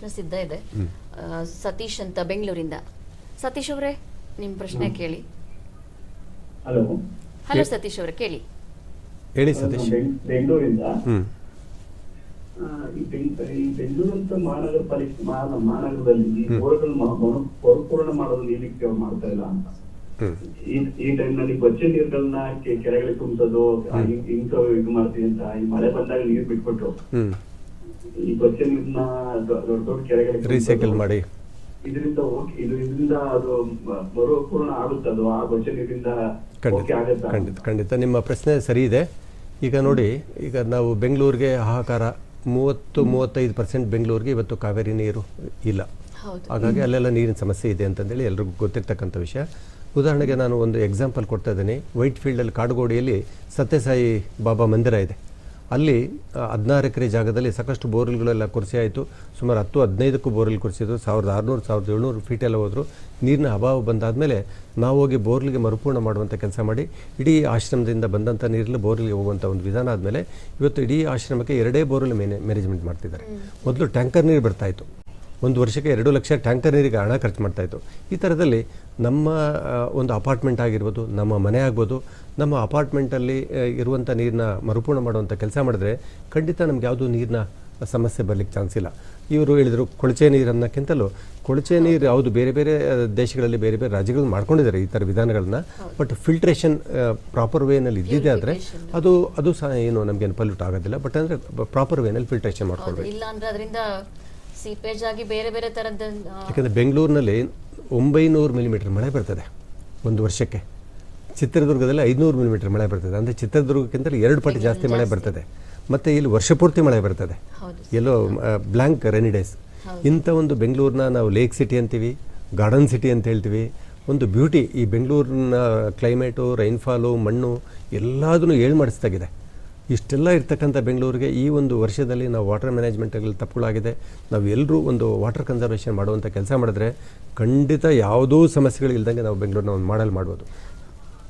ಪ್ರಶ್ನೆ ಸಿದ್ಧ ಇದೆ. ಸತೀಶ್ ಅಂತ ಬೆಂಗಳೂರಿಂದ. ಸತೀಶ್ ಅವರೇ ನಿಮ್ ಪ್ರಶ್ನೆ ಕೇಳಿ. ಹಲೋ. ಹಲೋ ಸತೀಶ್ ಅವರೇ ಕೇಳಿ. ಹೇಳಿ ಸತೀಶ್. ಬೆಂಗಳೂರಿಂದ. ಬೆಂಗಳೂರು ಅಂತ ಮಹಾನಗರ ಪಾಲಿಕೆ ಮಹಾ- ಮಹಾನಗರದಲ್ಲಿ ಬೋರ್ಗಳು ಮರುಪೂರ್ಣ ಮಾಡೋದು ಏನಕ್ಕೆ ಮಾಡ್ತಾ ಇಲ್ಲ? ಅಂತ ಈ ಟೈಮ್ನಲ್ಲಿ ಟೈಮ್ನಲ್ಲಿ ಕೊಚ್ಚೆ ನೀರುಗಳನ್ನ ಕೆರೆಗಳಿಗೆ ತುಂಬಿಸೋದು ಇಂಥ ಇದು ಮಾಡ್ತೀವಿ ಅಂತ ಈ ಮಳೆ ಬಂದಾಗ ನೀರ್ ಬಿಟ್ಬಿಟ್ಟು. ಈ ಕೊಚ್ಚೆ ನೀರ್ನ ದೊ- ದೊಡ್ಡ ದೊಡ್ಡ ಕೆರೆಗಳಿಗೆ ರೀಸೈಕಲ್ ಮಾಡಿ. ಇದರಿಂದ ಇದು ಇದರಿಂದ ಅದು ಮರುಪೂರ್ಣ ಆಗುತ್ತೆ ಅದು ಆ ನೀರಿಂದ ಖಂಡಿತ ಆಗುತ್ತಾ? ಖಂಡಿತ ಖಂಡಿತ. ನಿಮ್ಮ ಪ್ರಶ್ನೆ ಸರಿ ಇದೆ. ಈಗ ನೋಡಿ ಈಗ ನಾವು ಬೆಂಗಳೂರಿಗೆ ಹಾಹಾಕಾರ ಮೂವತ್ತು ಮೂವತ್ತೈದು ಪರ್ಸೆಂಟ್ ಬೆಂಗಳೂರಿಗೆ ಇವತ್ತು ಕಾವೇರಿ ನೀರು ಇಲ್ಲ. ಹೌದು. ಹಾಗಾಗಿ ಅಲ್ಲೆಲ್ಲ ನೀರಿನ ಸಮಸ್ಯೆ ಇದೆ ಅಂತಂದೇಳಿ ಎಲ್ರಿಗೂ ಗೊತ್ತಿರ್ತಕ್ಕಂಥ ವಿಷಯ. ಉದಾಹರಣೆಗೆ ನಾನು ಒಂದು ಎಕ್ಸಾಂಪಲ್ ಕೊಡ್ತಾ ಇದ್ದೀನಿ. ವೈಟ್ ಫೀಲ್ಡಲ್ಲಿ ಕಾಡುಗೋಡಿಯಲ್ಲಿ ಸತ್ಯಸಾಯಿ ಬಾಬಾ ಮಂದಿರ ಇದೆ. ಅಲ್ಲಿ ಹದಿನಾರು ಎಕರೆ ಜಾಗದಲ್ಲಿ ಸಾಕಷ್ಟು ಬೋರ್ವೆಲ್ಗಳೆಲ್ಲ ಕೊರೆಸಿ ಆಯಿತು. ಸುಮಾರು ಹತ್ತು ಹದಿನೈದಕ್ಕೂ ಬೋರ್ವೆಲ್ ಕೊರೆಸಿದ್ರು. ಸಾವಿರದ ಆರುನೂರು ಸಾವಿರದ ಏಳ್ನೂರು ಫೀಟ್ ಎಲ್ಲ ಹೋದರು. ನೀರಿನ ಅಭಾವ ಬಂದಾದಮೇಲೆ ನಾವು ಹೋಗಿ ಬೋರ್ಲಿಗೆ ಮರುಪೂರ್ಣ ಮಾಡುವಂಥ ಕೆಲಸ ಮಾಡಿ ಇಡೀ ಆಶ್ರಮದಿಂದ ಬಂದಂಥ ನೀರಲ್ಲಿ ಬೋರ್ಲಿಗೆ ಹೋಗುವಂಥ ಒಂದು ವಿಧಾನ ಆದಮೇಲೆ ಇವತ್ತು ಇಡೀ ಆಶ್ರಮಕ್ಕೆ ಎರಡೇ ಬೋರ್ವೆಲ್ ಮೇನೆ ಮ್ಯಾನೇಜ್ಮೆಂಟ್ ಮಾಡ್ತಿದ್ದಾರೆ. ಮೊದಲು ಟ್ಯಾಂಕರ್ ನೀರು ಬರ್ತಾಯಿತ್ತು ಒಂದು ವರ್ಷಕ್ಕೆ ಎರಡು ಲಕ್ಷ ಟ್ಯಾಂಕರ್ ನೀರಿಗೆ ಹಣ ಖರ್ಚು ಮಾಡ್ತಾಯಿತ್ತು ಈ ಥರದಲ್ಲಿ ನಮ್ಮ ಒಂದು ಅಪಾರ್ಟ್ಮೆಂಟ್ ಆಗಿರ್ಬೋದು ನಮ್ಮ ಮನೆ ಆಗ್ಬೋದು ನಮ್ಮ ಅಪಾರ್ಟ್ಮೆಂಟಲ್ಲಿ ಇರುವಂಥ ನೀರನ್ನ ಮರುಪೂರ್ಣ ಮಾಡುವಂಥ ಕೆಲಸ ಮಾಡಿದ್ರೆ ಖಂಡಿತ ನಮ್ಗೆ ಯಾವುದೂ ನೀರಿನ ಸಮಸ್ಯೆ ಬರಲಿಕ್ಕೆ ಚಾನ್ಸ್ ಇಲ್ಲ. ಇವರು ಹೇಳಿದರು ಕೊಳಚೆ ನೀರನ್ನಕ್ಕಿಂತಲೂ ಕೊಳಚೆ ನೀರು ಯಾವುದು ಬೇರೆ ಬೇರೆ ದೇಶಗಳಲ್ಲಿ ಬೇರೆ ಬೇರೆ ರಾಜ್ಯಗಳಲ್ಲಿ ಮಾಡ್ಕೊಂಡಿದ್ದಾರೆ ಈ ಥರ ವಿಧಾನಗಳನ್ನ. ಬಟ್ ಫಿಲ್ಟ್ರೇಷನ್ ಪ್ರಾಪರ್ ವೇನಲ್ಲಿ ಇದ್ದಿದೆ ಆದರೆ ಅದು ಅದು ಸಹ ಏನು ನಮಗೇನು ಪಲ್ಯೂಟ್ ಆಗೋದಿಲ್ಲ. ಬಟ್ ಅಂದರೆ ಪ್ರಾಪರ್ ವೇನಲ್ಲಿ ಫಿಲ್ಟ್ರೇಷನ್ ಮಾಡ್ಕೊಳ್ಬೇಕು. ಇಲ್ಲ ಅಂದರೆ ಅದರಿಂದ ಸೀಪೇಜ್ ಆಗಿ ಬೇರೆ ಬೇರೆ ಥರದ ಯಾಕಂದರೆ ಬೆಂಗಳೂರಿನಲ್ಲಿ ಒಂಬೈನೂರು ಮಿಲಿಮೀಟರ್ ಮಳೆ ಬರ್ತದೆ ಒಂದು ವರ್ಷಕ್ಕೆ. ಚಿತ್ರದುರ್ಗದಲ್ಲಿ ಐದುನೂರು ಮಿಲಿಮೀಟರ್ ಮಳೆ ಬರ್ತದೆ. ಅಂದರೆ ಚಿತ್ರದುರ್ಗಕ್ಕಿಂತ ಎರಡು ಪಟ್ಟು ಜಾಸ್ತಿ ಮಳೆ ಬರ್ತದೆ. ಮತ್ತು ಇಲ್ಲಿ ವರ್ಷಪೂರ್ತಿ ಮಳೆ ಬರ್ತದೆ. ಎಲ್ಲೋ ಬ್ಲ್ಯಾಂಕ್ ರೆನಿ ಡೇಸ್ ಇಂಥ ಒಂದು ಬೆಂಗಳೂರನ್ನ ನಾವು ಲೇಕ್ ಸಿಟಿ ಅಂತೀವಿ ಗಾರ್ಡನ್ ಸಿಟಿ ಅಂತ ಹೇಳ್ತೀವಿ. ಒಂದು ಬ್ಯೂಟಿ ಈ ಬೆಂಗಳೂರಿನ ಕ್ಲೈಮೇಟು ರೈನ್ಫಾಲು ಮಣ್ಣು ಎಲ್ಲದನ್ನು ಏಳು ಮಾಡಿಸ್ದಾಗಿದೆ ಇಷ್ಟೆಲ್ಲ ಇರ್ತಕ್ಕಂಥ ಬೆಂಗಳೂರಿಗೆ ಈ ಒಂದು ವರ್ಷದಲ್ಲಿ ನಾವು ವಾಟರ್ ಮ್ಯಾನೇಜ್ಮೆಂಟಲ್ಲಿ ತಪ್ಪುಗಳಾಗಿದೆ. ನಾವು ಎಲ್ಲರೂ ಒಂದು ವಾಟರ್ ಕನ್ಸರ್ವೇಷನ್ ಮಾಡುವಂಥ ಕೆಲಸ ಮಾಡಿದ್ರೆ ಖಂಡಿತ ಯಾವುದೂ ಸಮಸ್ಯೆಗಳು ಇಲ್ಲದಂಗೆ ನಾವು ಬೆಂಗಳೂರನ್ನ ಒಂದು ಮಾಡಲ್ ಮಾಡ್ಬೋದು.